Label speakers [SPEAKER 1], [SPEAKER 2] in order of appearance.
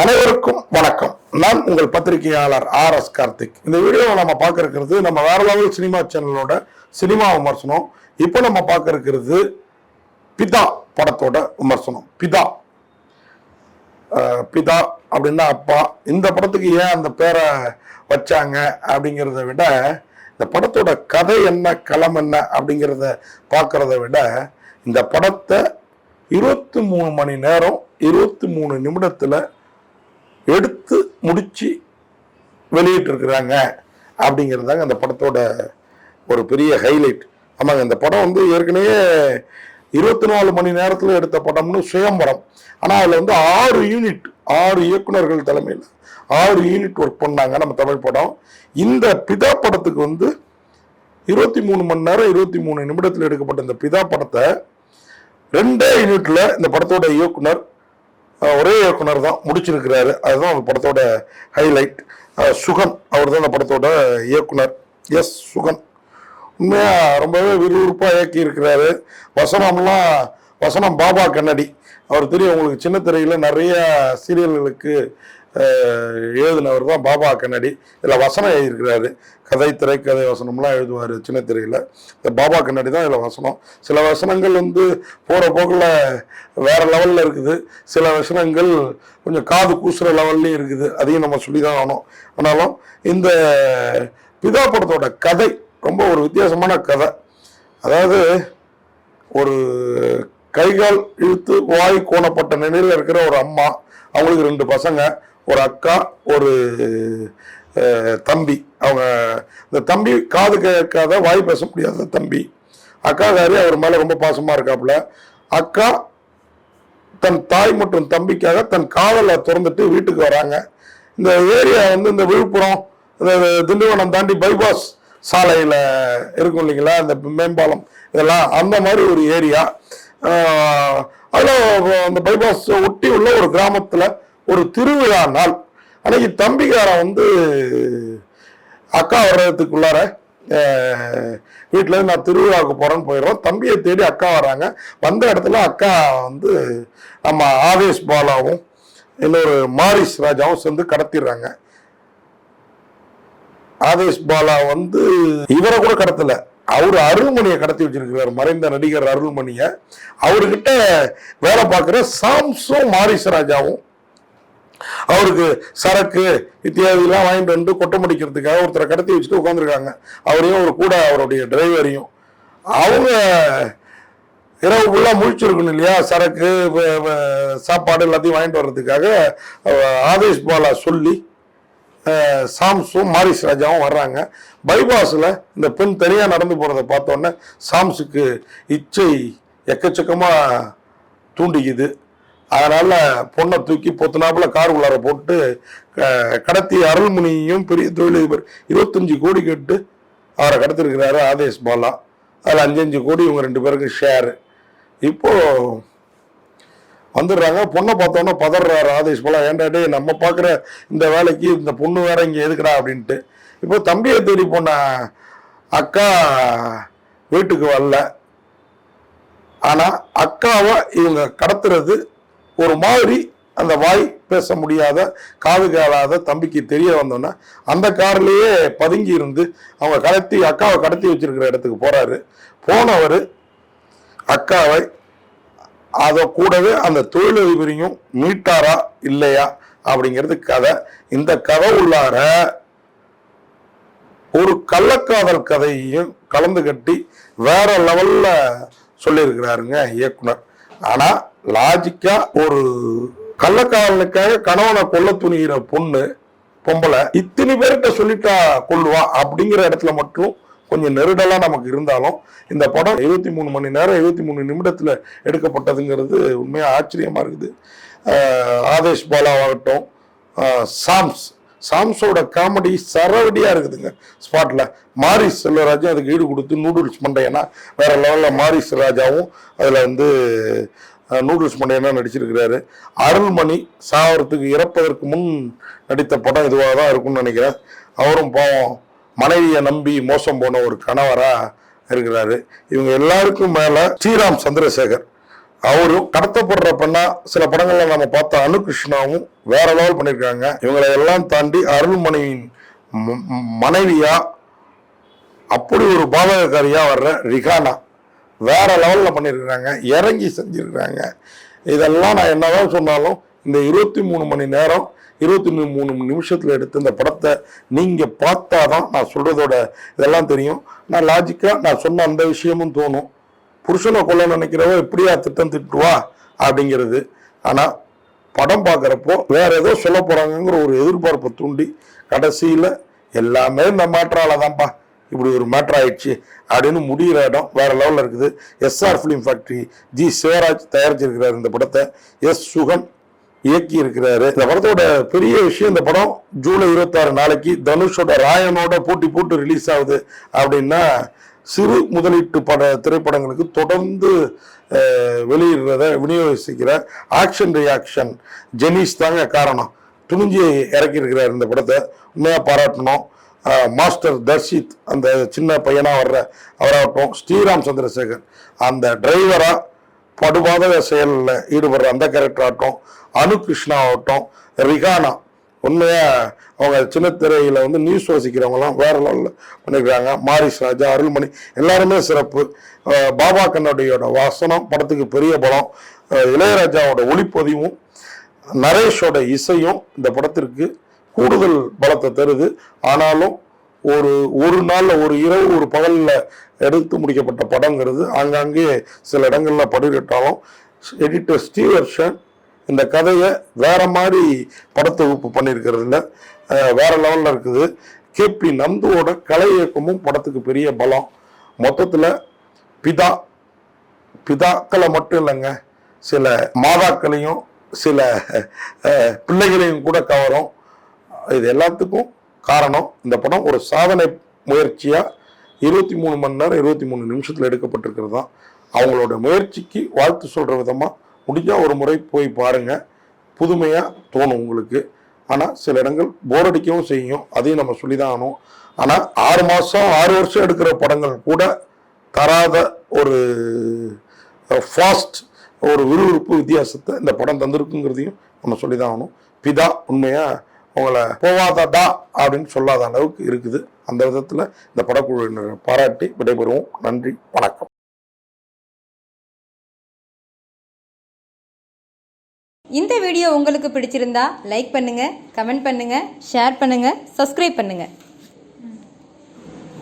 [SPEAKER 1] அனைவருக்கும் வணக்கம். நான் உங்கள் பத்திரிகையாளர் ஆர் எஸ் கார்த்திக். இந்த வீடியோவை நம்ம பார்க்க இருக்கிறது நம்ம வேற லெவல் சினிமா சேனலோட சினிமா விமர்சனம். இப்போ நம்ம பார்க்க இருக்கிறது பிதா படத்தோட விமர்சனம். பிதா. பிதா அப்படின்னா அப்பா. இந்த படத்துக்கு ஏன் அந்த பேரை வச்சாங்க அப்படிங்கிறத விட இந்த படத்தோட கதை என்ன களம் என்ன அப்படிங்கிறத பார்க்கறத விட இந்த படத்தை இருபத்தி மூணு மணி நேரம் இருபத்தி மூணு நிமிடத்தில் எடுத்து முடித்து வெளியிட்டிருக்கிறாங்க அப்படிங்கிறதாங்க அந்த படத்தோட ஒரு பெரிய ஹைலைட் ஆமாங்க இந்த படம் வந்து ஏற்கனவே இருபத்தி நாலு மணி நேரத்தில் எடுத்த படம்னு சுயம்பரம். ஆனால் அதில் வந்து ஆறு யூனிட் ஆறு இயக்குனர்கள் தலைமையில் ஆறு யூனிட் ஒர்க் பண்ணாங்க நம்ம தமிழ் படம். இந்த பிதா படத்துக்கு வந்து இருபத்தி மூணு மணி நேரம் இருபத்தி மூணு நிமிடத்தில் எடுக்கப்பட்ட இந்த பிதா படத்தை ரெண்டே யூனிட்டில் இந்த படத்தோட இயக்குனர் ஒரே இயக்குனர் தான் முடிச்சிருக்கிறாரு. அதுதான் அந்த படத்தோட ஹைலைட் சுகன் அவர் தான் அந்த படத்தோட இயக்குனர். எஸ் சுகன். உண்மையாக ரொம்பவே விறுவிறுப்பாக இயக்கி இருக்கிறாரு வசனம்லாம் வசனம் பாபா கண்ணடி. அவர் தெரியும் உங்களுக்கு சின்ன திரையில் நிறைய சீரியல்களுக்கு எழுதினவர் தான் பாபா கண்ணடி. இதில் வசனம் எழுதியிருக்கிறாரு. கதை திரைக்கதை வசனம்லாம் எழுதுவார் சின்ன திரையில் இந்த பாபா கண்ணாடி தான் இதில் வசனம். சில வசனங்கள் வந்து போகிற போக்கில் வேற லெவலில் இருக்குது. சில வசனங்கள் கொஞ்சம் காது கூசுகிற லெவல்லையும் இருக்குது. அதையும் நம்ம சொல்லி தான் ஆகணும். ஆனாலும் இந்த பிதா படத்தோட கதை ரொம்ப ஒரு வித்தியாசமான கதை. அதாவது ஒரு கைகால் இழுத்து வாய் கோணப்பட்ட நிலையில் இருக்கிற ஒரு அம்மா அவங்களுக்கு ரெண்டு பசங்க. ஒரு அக்கா ஒரு தம்பி. அவங்க இந்த தம்பி காது கேட்காத வாய் பேச முடியாத தம்பி. அக்காக்காரி அவர் மேலே ரொம்ப பாசமாக இருக்காப்புல. அக்கா தன் தாய் மற்றும் தம்பிக்காக தன் காதலை திறந்துட்டு வீட்டுக்கு வராங்க. இந்த ஏரியா வந்து இந்த விழுப்புரம் இந்த திண்டிவனம் தாண்டி பைபாஸ் சாலையில் இருக்கும் இல்லைங்களா? இந்த மேம்பாலம் இதெல்லாம் அந்த மாதிரி ஒரு ஏரியா. அதில் அந்த பைபாஸ் ஒட்டி உள்ள ஒரு கிராமத்தில் ஒரு திருவிழா நாள் அன்னைக்கு தம்பிக்காரன் வந்து அக்கா வர்றதுக்குள்ளார வீட்டில் நான் திருவிழாவுக்கு போகிறேன்னு போயிடுறோம். தம்பியை தேடி அக்கா வராங்க. வந்த இடத்துல அக்கா வந்து நம்ம ஆவேஷ் பாலாவும் இன்னொரு மாரிஸ் ராஜாவும் சேர்ந்து கடத்திடுறாங்க. ஆவேஷ் பாலா வந்து இவரை கூட கடத்தல. அவர் அருள்மணியை கடத்தி வச்சிருக்கிறார். மறைந்த நடிகர் அருள்மணியை. அவர்கிட்ட வேலை பார்க்குற சாம்சும் மாரிஸ் ராஜாவும் அவருக்கு சரக்கு இத்தியாதிலாம் வாங்கிட்டு வந்து கொட்டை முடிக்கிறதுக்காக ஒருத்தரை கடத்தி வச்சுட்டு உட்காந்துருக்காங்க அவரையும் ஒரு கூட அவருடைய டிரைவரையும். அவங்க இரவு ஃபுல்லாக முழிச்சிருக்கணும் இல்லையா? சரக்கு சாப்பாடு எல்லாத்தையும் வாங்கிட்டு வர்றதுக்காக ஆதேஷ் பாலா சொல்லி சாம்ஸும் மாரிஸ் ராஜாவும் வர்றாங்க. பைபாஸில் இந்த பெண் தனியாக நடந்து போகிறத பார்த்தோன்னே சாம்ஸுக்கு இச்சை எக்கச்சக்கமாக தூண்டிக்குது. அதனால் பொண்ணை தூக்கி பொத்துனாப்புல கார் உள்ளார போட்டு க- கடத்தி அருள்மணியும் பெரிய தொழிலதிபர் இருபத்தஞ்சு கோடி கேட்டு அவரை கடத்திருக்கிறாரு ஆதேஷ் பாலா. அதில் அஞ்சஞ்சு கோடி இவங்க ரெண்டு பேருக்கு ஷேரு இப்போது வந்துடுறாங்க. பொண்ணை பார்த்தோன்னே பதறாரு ஆதேஷ் பாலா. ஏன்டா நம்ம பார்க்குற இந்த வேலைக்கு இந்த பொண்ணு வேற இங்கே எதுக்குடா அப்படின்ட்டு. இப்போ தம்பியை தேடி போன அக்கா வீட்டுக்கு வரல. ஆனால் அக்காவை இவங்க கடத்துறது ஒரு மாதிரி அந்த வாய் பேச முடியாத காது கேளாத தம்பிக்கு தெரிய வந்தோன்னே அந்த கார்லேயே பதுங்கி இருந்து அவங்க கடத்தி அக்காவை கடத்தி வச்சிருக்கிற இடத்துக்கு போறாரு. போனவர் அக்காவை அதை கூடவே அந்த தொழிலதிபரையும் மீட்டாரா இல்லையா அப்படிங்கிறது கதை. இந்த கதை உள்ளார ஒரு கள்ளக்காதல் கதையையும் கலந்து கட்டி வேற லெவல்ல சொல்லியிருக்கிறாருங்க இயக்குனர். ஆனால் லாஜிக்கா ஒரு கள்ளக்காரனுக்காக கணவனை கொல்ல துணிகிற பொண்ணு பொம்பளை இத்தனை பேர்கிட்ட சொல்லிட்டா கொள்ளுவா அப்படிங்கிற இடத்துல மட்டும் கொஞ்சம் நெருடலாக நமக்கு இருந்தாலும் இந்த படம் இருபத்தி மூணு மணி நேரம் இருபத்தி மூணு நிமிடத்தில் எடுக்கப்பட்டதுங்கிறது உண்மையாக ஆச்சரியமாக இருக்குது. ஆதேஷ் பாலாவாகட்டும் ஆகட்டும் சாம்ஸ். சாம்ஸோட காமெடி சரவடியாக இருக்குதுங்க. ஸ்பாட்டில் மாரிஸ் செல்வராஜும் அதுக்கு ஈடு கொடுத்து நூடுல்ஸ் பண்ணுறேன்னா வேறு லெவலில் மாரிஸ் ராஜாவும் அதில் வந்து நூடுல்ஸ் மண்டையனா நடிச்சிருக்கிறாரு. அருள்மணி சாவரத்துக்கு இறப்பதற்கு முன் நடித்த படம் இதுவாக தான் இருக்கும்னு நினைக்கிறேன். அவரும் பாவம் மனைவியை நம்பி மோசம் போன ஒரு கணவரா இருக்கிறாரு. இவங்க எல்லாருக்கும் மேல ஸ்ரீராம் சந்திரசேகர். அவரும் கடத்தப்படுற பெண்ணா சில படங்கள்ல நம்ம பார்த்த அனுகிருஷ்ணாவும் வேற லெவல் பண்ணியிருக்காங்க. இவங்களை எல்லாம் தாண்டி அருள்மணியின் மனைவியா அப்படி ஒரு பாதகக்காரியா வர்ற ரிகானா வேற லெவலில் பண்ணியிருக்கிறாங்க இறங்கி செஞ்சுருக்கிறாங்க. இதெல்லாம் நான் என்னதான் சொன்னாலும் இந்த இருபத்தி மூணு மணி நேரம் இருபத்தி மூணு நிமிஷத்தில் எடுத்த இந்த படத்தை நீங்கள் பார்த்தா தான் நான் சொல்கிறதோட இதெல்லாம் தெரியும். நான் லாஜிக்காக நான் சொன்ன அந்த விஷயமும் தோணும். புருஷனை கொல்ல நினைக்கிறவ எப்படியா திட்டம் திட்டுவா? அப்படிங்கிறது. ஆனால் படம் பார்க்குறப்போ வேற ஏதோ சொல்ல போறாங்கங்கிற ஒரு எதிர்பார்ப்பை தூண்டி கடைசியில் எல்லாமே இந்த மாற்றால தான்ப்பா. இப்படி ஒரு மேட்ரு ஆயிடுச்சு. அப்படின்னு முடிகிற இடம் வேற லெவலில் இருக்குது. SR film factory G Sivaraj தயாரிச்சிருக்கிறார் இந்த படத்தை. எஸ் சுகன் இயக்கி இருக்கிறாரு இந்த படத்தோட பெரிய விஷயம் இந்த படம் ஜூலை இருபத்தாறு நாளைக்கு தனுஷோட ராயனோட போட்டி போட்டு ரிலீஸ் ஆகுது அப்படின்னா சிறு முதலீட்டு பட திரைப்படங்களுக்கு தொடர்ந்து வெளியிடுறத விநியோகிக்கிற ஆக்ஷன் ரியாக்ஷன் ஜெனிஸ் தாங்க காரணம். துணிஞ்சி இறக்கியிருக்கிறார் இந்த படத்தை. உண்மையாக பாராட்டணும். மாஸ்டர் தர்ஷித் அந்த சின்ன பையனாக வர்ற அவராகட்டும் ஸ்ரீராம் சந்திரசேகர் அந்த டிரைவராக படுபாதக செயலில் ஈடுபடுற அந்த கேரக்டர் ஆகட்டும் அனு கிருஷ்ணா ஆகட்டும் ரிகானா உண்மையாக அவங்க சின்ன வந்து நியூஸ் வாசிக்கிறவங்கலாம் வேற லெவலில் பண்ணிருக்காங்க. மாரிஸ் ராஜா அருள்மணி எல்லாருமே சிறப்பு. பாபா கண்ணாடியோட வாசனம் படத்துக்கு பெரிய பலம். இளையராஜாவோட ஒளிப்பதிவும் நரேஷோட இசையும் இந்த படத்திற்கு கூடுதல் பலத்தை தருது. ஆனாலும் ஒரு ஒரு நாளில் ஒரு இரவு ஒரு பகலில் எடுத்து முடிக்கப்பட்ட படங்கிறது ஆங்காங்கே சில இடங்களில் படிக்கட்டாலும் எடிட்டர் ஸ்டீவர்ஷன் இந்த கதையை வேற மாதிரி படத்தொகுப்பு பண்ணியிருக்கிறதுல வேற லெவலில் இருக்குது. கேபி நந்துவோட கலை இயக்கமும் படத்துக்கு பெரிய பலம். மொத்தத்தில் பிதா பிதாக்களை மட்டும் இல்லைங்க சில மாதாக்களையும் சில பிள்ளைகளையும் கூட கவரும். இது எல்லாத்துக்கும் காரணம் இந்த படம் ஒரு சாதனை முயற்சியாக இருபத்தி மூணு மணி நேரம் இருபத்தி மூணு நிமிஷத்தில் எடுக்கப்பட்டிருக்கிறது தான். அவங்களோட முயற்சிக்கு வாழ்த்து சொல்கிற விதமாக முடிஞ்சால் ஒரு முறை போய் பாருங்கள் புதுமையாக தோணும் உங்களுக்கு. ஆனால் சில இடங்கள் போர் அடிக்கவும் செய்யும். அதையும் நம்ம சொல்லி தான் ஆகணும். ஆனால் ஆறு மாதம் ஆறு வருஷம் எடுக்கிற படங்கள் கூட தராத ஒரு ஃபாஸ்ட் ஒரு விறுவிறுப்பு வித்தியாசத்தை இந்த படம் தந்திருக்குங்கிறதையும் நம்ம சொல்லி தான் ஆகணும். பிதா உண்மையாக உங்களை போவாதடா அப்படின்னு சொல்லாத அளவுக்கு இருக்குது. அந்த விதத்தில் இந்த படக்குழுவினரை பாராட்டி விடைபெறுவோம். நன்றி வணக்கம்.
[SPEAKER 2] இந்த வீடியோ உங்களுக்கு பிடிச்சிருந்தா லைக் பண்ணுங்க கமெண்ட் பண்ணுங்க ஷேர் பண்ணுங்க சப்ஸ்கிரைப் பண்ணுங்க.